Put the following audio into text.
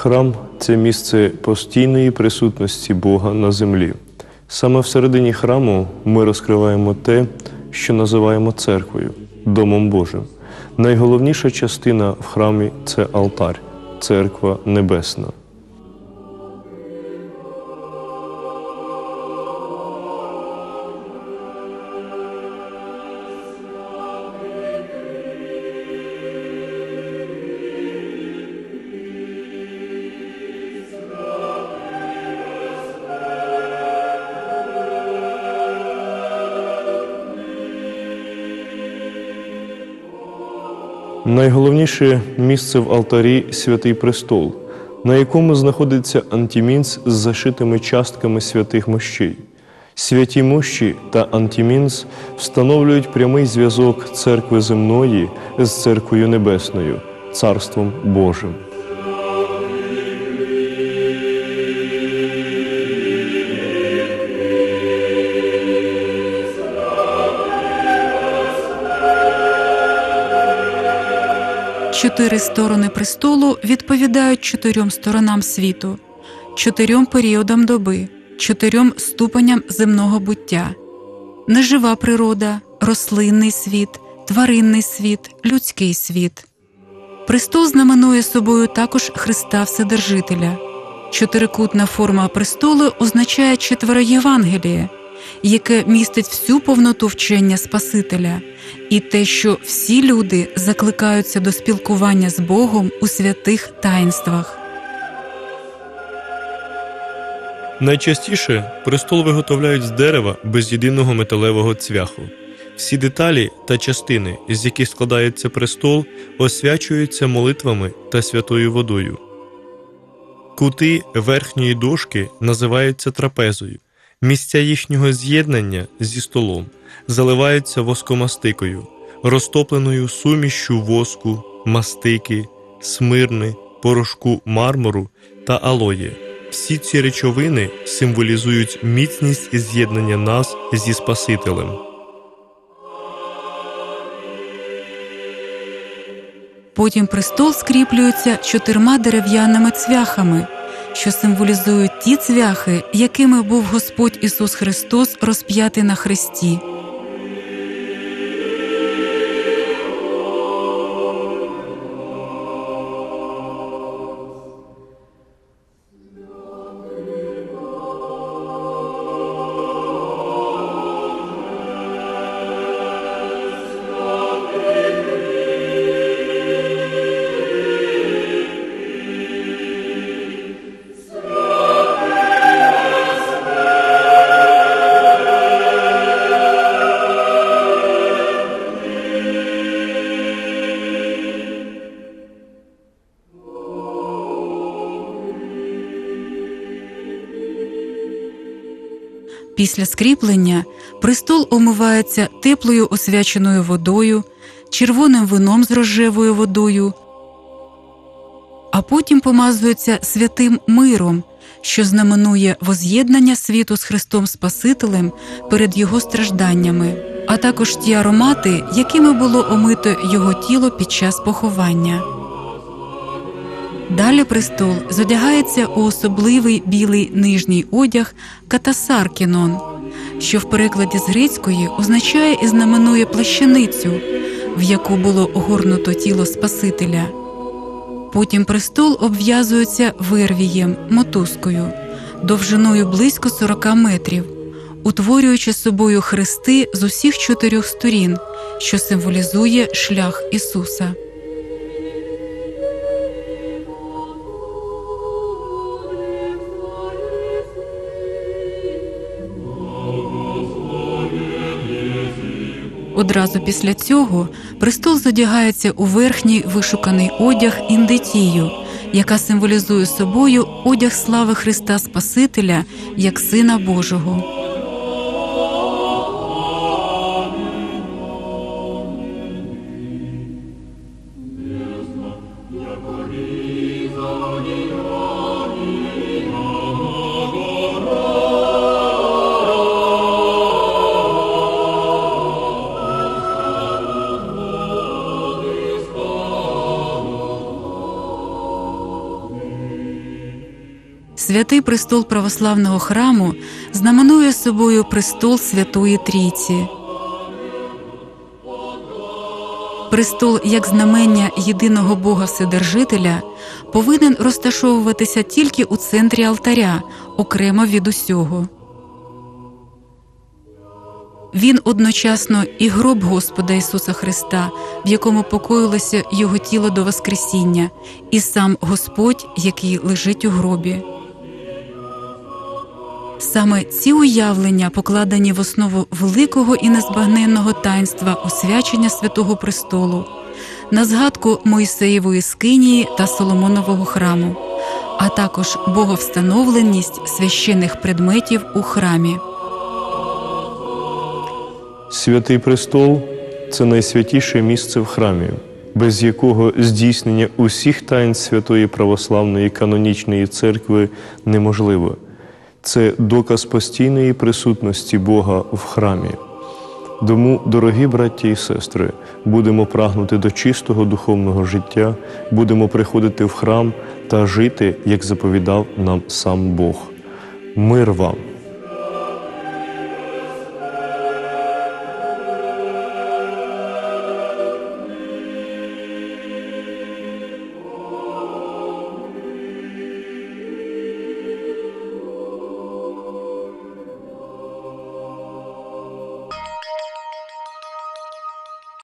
Храм це місце постійної присутності Бога на землі. Саме всередині храму ми розкриваємо те, що називаємо церквою, Домом Божим. Найголовніша частина в храмі це алтар, церква небесна. Найголовніше місце в алтарі святий престол, на якому знаходиться антімінц з зашитими частками святих мощей. Святі мощі та антімінц встановлюють прямий зв'язок церкви земної з церквою небесною, царством Божим. Чотири сторони престолу відповідають чотирьом сторонам світу, чотирьом періодам доби, чотирьом ступеням земного буття, нежива природа, рослинний світ, тваринний світ, людський світ. Престол знаменує собою також Христа Вседержителя. Чотирикутна форма престолу означає четверо Євангеліє, яке містить всю повноту вчення Спасителя, і те, що всі люди закликаються до спілкування з Богом у святих таїнствах. Найчастіше престол виготовляють з дерева без єдиного металевого цвяху. Всі деталі та частини, з яких складається престол, освячуються молитвами та святою водою. Кути верхньої дошки називаються трапезою. Місця їхнього з'єднання зі столом заливаються воскомастикою, розтопленою сумішшю воску, мастики, смирни, порошку мармуру та алої. Всі ці речовини символізують міцність з'єднання нас зі Спасителем. Потім престол скріплюється чотирма дерев'яними цвяхами, що символізують ті цвяхи, якими був Господь Ісус Христос розп'ятий на хресті. Після скріплення престол омивається теплою освяченою водою, червоним вином з рожевою водою, а потім помазується святим миром, що знаменує воз'єднання світу з Христом Спасителем перед Його стражданнями, а також ті аромати, якими було омито Його тіло під час поховання. Далі престол зодягається у особливий білий нижній одяг катасаркінон, що в перекладі з грецької означає і знаменує плащаницю, в яку було огорнуто тіло Спасителя. Потім престол обв'язується вирвієм, мотузкою, довжиною близько 40 метрів, утворюючи собою хрести з усіх чотирьох сторін, що символізує шлях Ісуса. Одразу після цього престол зодягається у верхній вишуканий одяг індитію, яка символізує собою одяг слави Христа Спасителя як Сина Божого. Yeah. Святий престол православного храму знаменує собою престол Святої Трійці. Престол, як знамення єдиного Бога Вседержителя, повинен розташовуватися тільки у центрі алтаря, окремо від усього. Він одночасно і гроб Господа Ісуса Христа, в якому покоїлося Його тіло до Воскресіння, і сам Господь, який лежить у гробі. Саме ці уявлення покладені в основу великого і незбагненного таїнства освячення Святого Престолу, на згадку Мойсеєвої скинії та Соломонового храму, а також боговстановленість священних предметів у храмі. Святий престол це найсвятіше місце в храмі, без якого здійснення усіх тайн святої православної канонічної церкви неможливо. Це доказ постійної присутності Бога в храмі. Тому, дорогі браті і сестри, будемо прагнути до чистого духовного життя, будемо приходити в храм та жити, як заповідав нам сам Бог. Мир вам!